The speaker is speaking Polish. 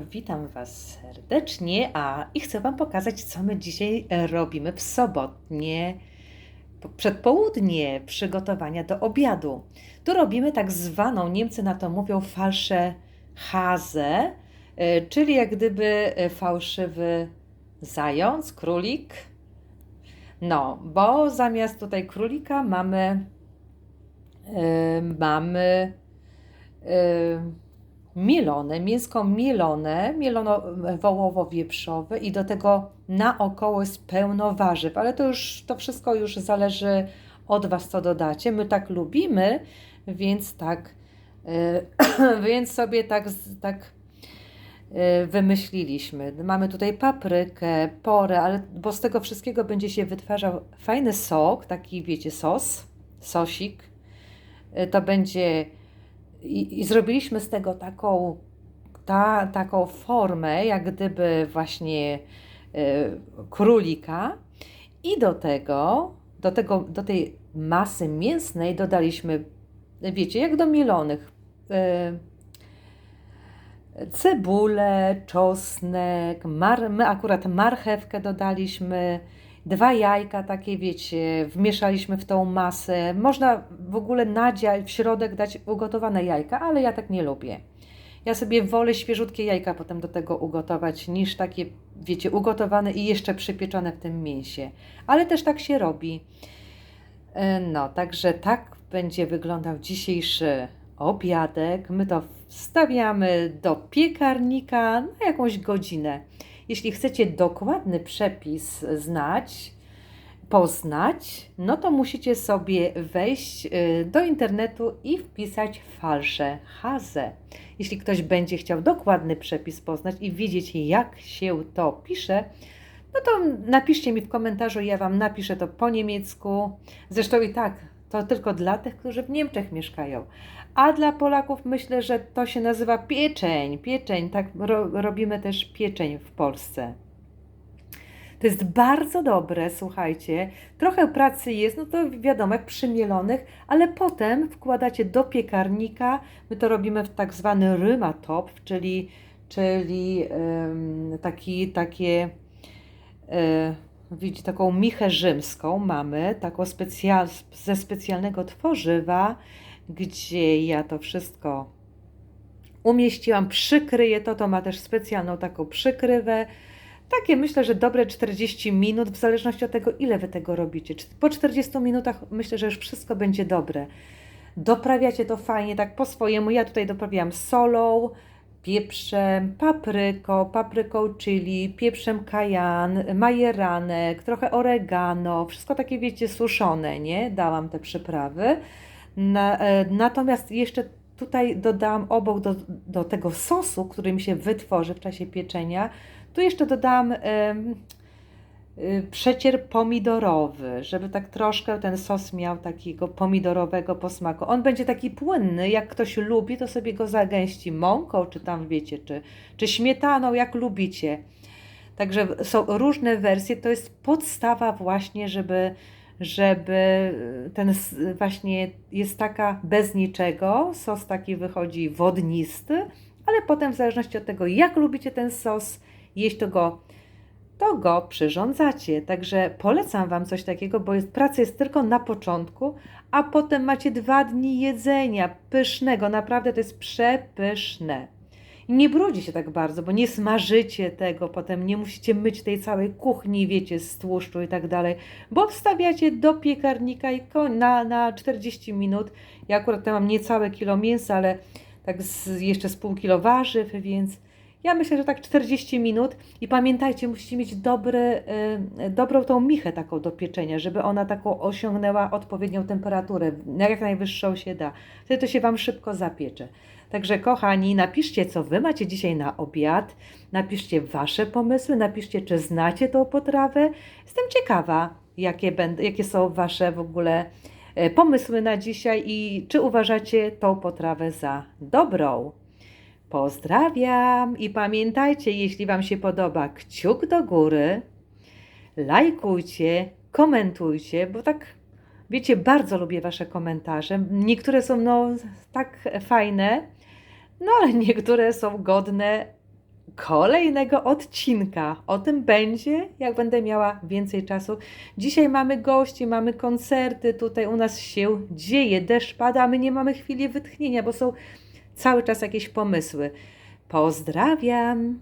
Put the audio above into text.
Witam Was serdecznie, a i chcę Wam pokazać, co my dzisiaj e, robimy w sobotnie po- przedpołudnie przygotowania do obiadu. Tu robimy tak zwaną, Niemcy na to mówią falsze hazę, e, czyli jak gdyby e, fałszywy zając, królik. No, bo zamiast tutaj królika mamy e, mamy e, mielone, mięsko mielone, mielono wołowo-wieprzowe i do tego naokoło jest pełno warzyw, ale to już, to wszystko już zależy od Was, co dodacie. My tak lubimy, więc tak, e, więc sobie tak, tak e, wymyśliliśmy. Mamy tutaj paprykę, porę, ale bo z tego wszystkiego będzie się wytwarzał fajny sok, taki wiecie, sos, sosik. E, To będzie i, i zrobiliśmy z tego taką, ta, taką formę, jak gdyby właśnie e, królika. I do tego, do tego, do tej masy mięsnej dodaliśmy, wiecie, jak do mielonych, e, cebulę, czosnek, mar, my akurat marchewkę dodaliśmy, dwa jajka takie, wiecie, wmieszaliśmy w tą masę. Można w ogóle nadziać, w środek dać ugotowane jajka, ale ja tak nie lubię. Ja sobie wolę świeżutkie jajka potem do tego ugotować, niż takie, wiecie, ugotowane i jeszcze przypieczone w tym mięsie. Ale też tak się robi. E, No, także tak będzie wyglądał dzisiejszy obiadek. My to wstawiamy do piekarnika na jakąś godzinę. Jeśli chcecie dokładny przepis znać, poznać, no to musicie sobie wejść y, do internetu i wpisać falsze hazę. Jeśli ktoś będzie chciał dokładny przepis poznać i wiedzieć, jak się to pisze, no to napiszcie mi w komentarzu, ja Wam napiszę to po niemiecku. Zresztą i tak, to tylko dla tych, którzy w Niemczech mieszkają. A dla Polaków myślę, że to się nazywa pieczeń. Pieczeń, tak ro, robimy też pieczeń w Polsce. To jest bardzo dobre, słuchajcie. Trochę pracy jest, no to wiadomo, przymielonych, ale potem wkładacie do piekarnika. My to robimy w tak zwany rymatop, czyli, czyli em, taki, takie, e, widzicie, taką michę rzymską mamy, taką specjal, ze specjalnego tworzywa, gdzie ja to wszystko umieściłam, przykryję to, to ma też specjalną taką przykrywę. Takie myślę, że dobre 40 minut, w zależności od tego, ile wy tego robicie. Po 40 minutach myślę, że już wszystko będzie dobre. Doprawiacie to fajnie, tak po swojemu. Ja tutaj doprawiałam solą, pieprzem, papryką, papryką chili, pieprzem kajan, majeranek, trochę oregano, wszystko takie wiecie suszone, nie? Dałam te przyprawy. Na, e, natomiast jeszcze tutaj dodałam obok do, do tego sosu, który mi się wytworzy w czasie pieczenia, tu jeszcze dodałam y, przecier pomidorowy, żeby tak troszkę ten sos miał takiego pomidorowego posmaku. On będzie taki płynny, jak ktoś lubi, to sobie go zagęści mąką, czy tam wiecie, czy, czy śmietaną, jak lubicie. Także są różne wersje, to jest podstawa właśnie, żeby, żeby ten s- właśnie jest taka bez niczego, sos taki wychodzi wodnisty, ale potem w zależności od tego, jak lubicie ten sos, jeść to go, to go przyrządzacie. Także polecam Wam coś takiego, bo jest, praca jest tylko na początku, a potem macie dwa dni jedzenia pysznego. Naprawdę to jest przepyszne. I nie brudzi się tak bardzo, bo nie smażycie tego, potem nie musicie myć tej całej kuchni, wiecie, z tłuszczu i tak dalej, bo wstawiacie do piekarnika i na, na 40 minut. Ja akurat tutaj mam niecałe kilo mięsa, ale tak z, jeszcze z pół kilo warzyw, więc ja myślę, że tak 40 minut. I pamiętajcie, musicie mieć dobry, y, dobrą tą michę taką do pieczenia, żeby ona taką osiągnęła odpowiednią temperaturę, jak najwyższą się da. Wtedy to się Wam szybko zapiecze. Także kochani, napiszcie, co Wy macie dzisiaj na obiad. Napiszcie Wasze pomysły, napiszcie, czy znacie tą potrawę. Jestem ciekawa, jakie, będą, jakie są Wasze w ogóle e, pomysły na dzisiaj i czy uważacie tą potrawę za dobrą. Pozdrawiam i pamiętajcie, jeśli Wam się podoba, kciuk do góry, lajkujcie, komentujcie, bo tak wiecie, bardzo lubię Wasze komentarze. Niektóre są no tak fajne, no ale niektóre są godne kolejnego odcinka. O tym będzie, jak będę miała więcej czasu. Dzisiaj mamy gości, mamy koncerty, tutaj u nas się dzieje, deszcz pada, a my nie mamy chwili wytchnienia, bo są cały czas jakieś pomysły. Pozdrawiam!